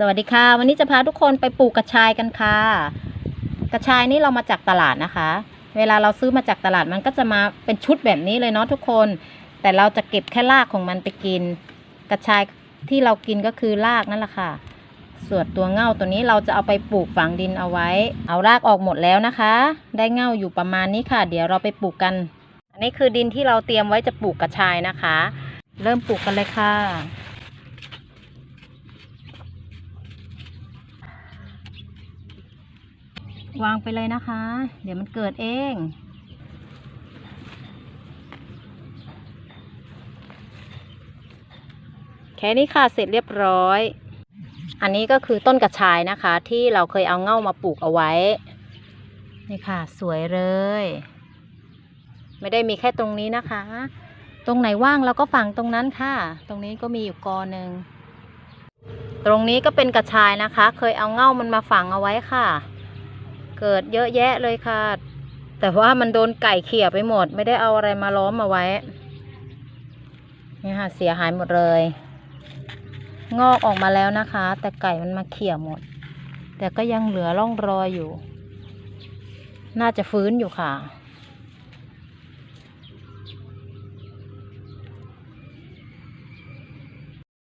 สวัสดีค่ะ วันนี้จะพาทุกคนไปปลูกกระชายกันค่ะ กระชายนี่เรามาจากตลาดนะคะ เวลาเราซื้อมาจากตลาดมันก็จะมาเป็นชุดแบบนี้เลยเนาะทุกคน แต่เราจะเก็บแค่รากของมันไปกิน กระชายที่เรากินก็คือรากนั่นแหละค่ะ ส่วนตัวเง่าตัวนี้เราจะเอาไปปลูกฝังดินเอาไว้ เอารากออกหมดแล้วนะคะ ได้เง่าอยู่ประมาณนี้ค่ะ เดี๋ยวเราไปปลูกกัน อันนี้คือดินที่เราเตรียมไว้จะปลูกกระชายนะคะ เริ่มปลูกกันเลยค่ะ วางไปเลยนะคะ เดี๋ยวมันเกิดเองแค่นี้ค่ะเสร็จเรียบร้อย อันนี้ก็คือต้นกระชายนะคะ ที่เราเคยเอาเง่ามาปลูกเอาไว้ นี่ค่ะ สวยเลย ไม่ได้มีแค่ตรงนี้นะคะ ตรงไหนว่างเราก็ฝังตรงนั้นค่ะ ตรงนี้ก็มีอยู่กอหนึ่ง ตรงนี้ก็เป็นกระชายนะคะ เคยเอาเง่ามันมาฝังเอาไว้ค่ะ เกิดเยอะแยะเลยค่ะ แต่ว่ามันโดนไก่เขี่ยไปหมด ไม่ได้เอาอะไรมาล้อมมาไว้นี่ค่ะเสียหายหมดเลย งอกออกมาแล้วนะคะ แต่ไก่มันมาเขี่ยหมด แต่ก็ยังเหลือร่องรอยอยู่ น่าจะฟื้นอยู่ค่ะ